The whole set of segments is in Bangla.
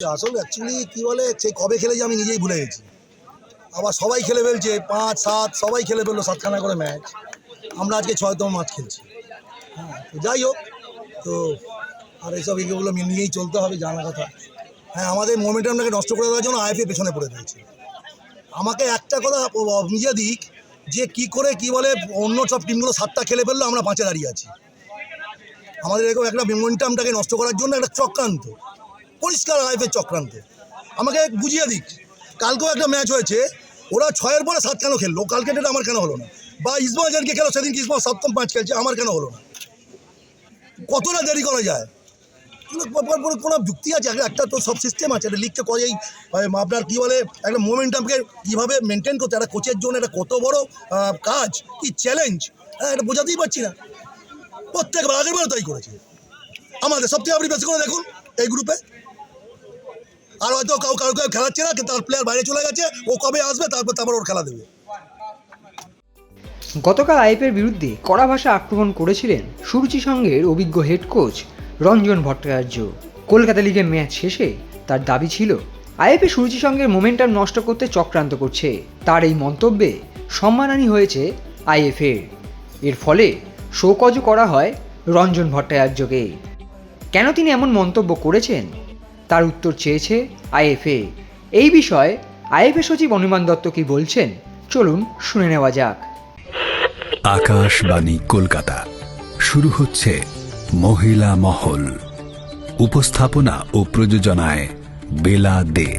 আসলে অ্যাকচুয়ালি কী বলে সে কবে খেলেছে আমি নিজেই ভুলে গেছি। আবার সবাই খেলে ফেলছে, পাঁচ, সাত, সবাই খেলে ফেলল সাতখানা করে ম্যাচ আমরা আজকে ছয়তম ম্যাচ খেলছি। হ্যাঁ যাই হোক, তো আর এইসব এগুলো নিয়েই চলতে হবে জানা কথা। হ্যাঁ আমাদের মোমেন্টামটাকে নষ্ট করে দেওয়ার জন্য আইএফএ পেছনে পড়ে দিয়েছে আমাকে একটা কথা নিজে দিক, যে কি করে, কি বলে, অন্য সব টিমগুলো সাতটা খেলে ফেলল, আমরা পাঁচে দাঁড়িয়ে আছি। আমাদের এরকম একটা মোমেন্টামটাকে নষ্ট করার জন্য একটা চক্রান্ত। পরিষ্কার আইফের চক্রান্ত। আমাকে বুঝিয়ে দিক, কালকেও একটা ম্যাচ হয়েছে, ওরা ছয়ের পরে সাত কেন খেললো? কালকে ডেটে আমার কেন হলো না? বা ইসমা জানকে খেলো, সেদিন কি ইসমাল সপ্তম পাঁচ খেলছে, আমার কেন হলো না? কতটা দেরি করা যায়? কোনো কোনো- যুক্তি আছে? একটা- একটা তো সব সিস্টেম আছে, একটা লিগকে করেই আপনার কী বলে, একটা মোমেন্টামকে কীভাবে মেনটেন করতে একটা কোচের জন্য এটা কত বড় কাজ, কি চ্যালেঞ্জ হ্যাঁ এটা বোঝাতেই পারছি না। প্রত্যেকবার আগের বারও তাই করেছে। আমাদের সবথেকে আপনি বেশি করে দেখুন এই গ্রুপে আর হয়তো কাউ কাউ কেউ খেলাচ্ছে না তার প্লেয়ার বাইরে চলে গেছে, ও কবে আসবে তারপর তারপর ওর খেলা দেবে। গতকাল আইএফের বিরুদ্ধে কড়া ভাষা আক্রমণ করেছিলেন সুরুচি সঙ্গের অভিজ্ঞ হেড কোচ রঞ্জন ভট্টাচার্য। কলকাতা লিগের ম্যাচ শেষে তার দাবি ছিল আইএফএ সুরুচি সঙ্গের মোমেন্টাম নষ্ট করতে চক্রান্ত করছে। তার এই মন্তব্যে সম্মানহানি হয়েছে আইএফের এর ফলে শোকজও করা হয় রঞ্জন ভট্টাচার্যকে। কেন তিনি এমন মন্তব্য করেছেন? তার উত্তর চেয়েছে আইএফএ। এই বিষয়ে আইএফএ সচিব অনুমান দত্ত কি বলছেন? চলুন শুনে নেওয়া যাক। আকাশবাণী কলকাতা। শুরু হচ্ছে মহিলা মহল। উপস্থাপনা ও প্রযোজনায় বেলা দে।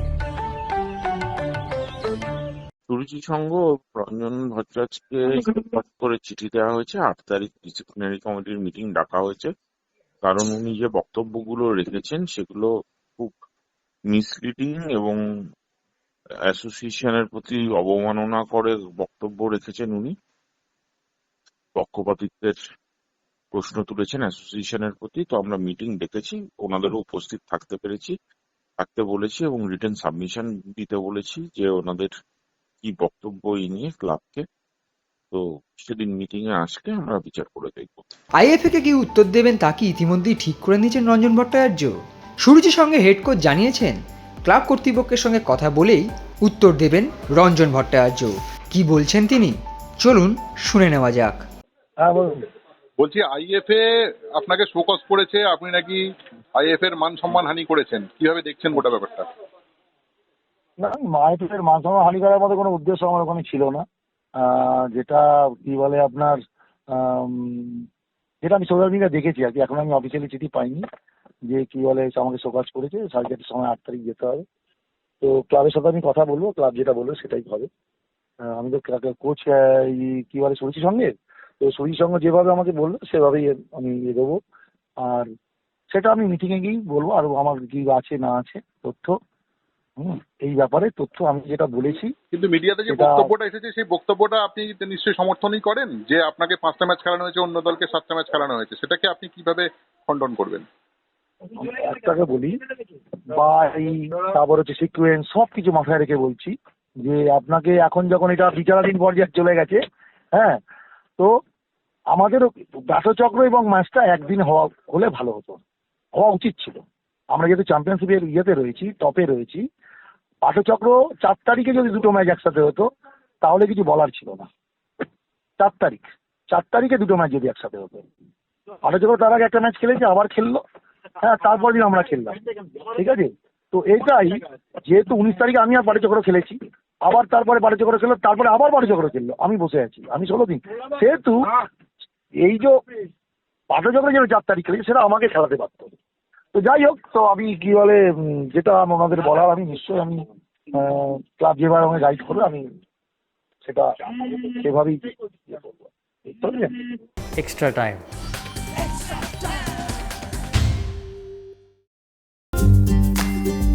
সুরুচি সংঘ রঞ্জন ভট্টাচার্যকে করে চিঠি দেওয়া হয়েছে। আট তারিখ ডিসিপ্লিনারি কমিটির মিটিং ডাকা হয়েছে। কারণ উনি যে বক্তব্যগুলো রেখেছেন সেগুলো খুব মিসলিডিং এবং অ্যাসোসিয়েশনের প্রতি অবমাননা করে বক্তব্য রেখেছেন উনি। পক্ষপাতিত্বের প্রশ্ন তুলেছেন অ্যাসোসিয়েশনের প্রতি। তো আমরা মিটিং ডেকেছি, ওনাদেরও উপস্থিত থাকতে পেরেছি, থাকতে বলেছি এবং রিটার্ন সাবমিশন দিতে বলেছি যে ওনাদের কি বক্তব্য এই নিয়ে ক্লাবকে। তো সেদিন মিটিং এ আসলে আমরা বিচার করে দেখব। আইএফএ কে কি উত্তর দেবেন তা কি ইতিমধ্যেই ঠিক করে নিয়েছেন রঞ্জন ভট্টাচার্য? সুরুচির সঙ্গে হেড কোচ জানিয়েছেন ক্লাব কর্তৃপক্ষের সঙ্গে কথা বলেই উত্তর দেবেন রঞ্জন ভট্টাচার্য। কি বলছেন তিনি? চলুন শুনে নেওয়া যাক। হ্যাঁ বলুন। বলছি আইএফএ আপনাকে শোকজ করেছে আপনি নাকি আইএফ এর মান সম্মান হানি করেছেন? কীভাবে দেখছেন গোটা ব্যাপারটা? না মায়ের মান সম্মান হানি করার মতো কোনো উদ্দেশ্য আমার ওখানে ছিল না। আহ, যেটা কি বলে আপনার আম, যেটা আমি সোশ্যাল মিডিয়া দেখেছি আর কি এখন আমি অফিসিয়ালি চিঠি পাইনি। যে কি বলে আমাকে শোকাজ করেছে সাড়ে চারটের সময় আট তারিখ যেতে হবে। তো ক্লাবের সাথে আমি কথা বলব ক্লাব যেটা বলবে সেটাই হবে। আমি তো কোচ কি বলে সুরুচির সঙ্গে তো সুরুচির সঙ্গে যেভাবে আমাকে বলল সেভাবেই আমি ইয়ে দেবো আর সেটা আমি মিটিংয়ে গিয়েই বলব আর আমার কি আছে না আছে তথ্য। হুম এই ব্যাপারে তথ্য আমি যেটা বলেছি কিন্তু মিডিয়াতে যে বক্তব্যটা এসেছে সেই বক্তব্যটা আপনি নিশ্চয়ই সমর্থনই করেন যে আপনাকে পাঁচটা ম্যাচ খেলানো হয়েছে অন্য দলকে সাতটা ম্যাচ খেলানো হয়েছে। সেটাকে আপনি কীভাবে খণ্ডন করবেন? একটাকে বলি বা এই তারপর হচ্ছে সিকুয়েন্স সব কিছু মাথায় রেখে বলছি যে আপনাকে এখন যখন এটা বিচারাধীন পর্যায়ে চলে গেছে হ্যাঁ তো আমাদেরও ব্যাটচক্র এবং ম্যাচটা একদিন হওয়া হলে ভালো হতো, হওয়া উচিত ছিল। আমরা যেহেতু চ্যাম্পিয়নশিপের ইয়েতে রয়েছি, টপে রয়েছি পাঠচক্র চার তারিখে যদি দুটো ম্যাচ একসাথে হতো, তাহলে কিছু বলার ছিল না। চার তারিখ, চার তারিখে দুটো ম্যাচ যদি একসাথে হতো। পাঠচক্র তার আগে একটা ম্যাচ খেলেছে, আবার খেললো। হ্যাঁ তারপর দিন আমরা খেললাম। ঠিক আছে? তো এইটাই, যেহেতু উনিশ তারিখে আমি আর বাড়ি চক্র খেলেছি, আবার তারপরে বাড়ি চক্র খেললো, তারপরে আবার বাড়ি চক্র খেললো, আমি বসে আছি, আমি ষোলো দিন। সেহেতু এই যে পাঠচক্র যেটা চার তারিখ খেলেছি, সেটা আমাকে খেলাতে পারতো। তো যাই হোক, তো আমি কি বলে যেটা ওনাদের বলার, আমি নিশ্চয়ই আমি ক্লাব যেভাবে আমাকে গাইড করবে, আমি সেটা সেভাবেই ইয়ে এক্সট্রা টাইম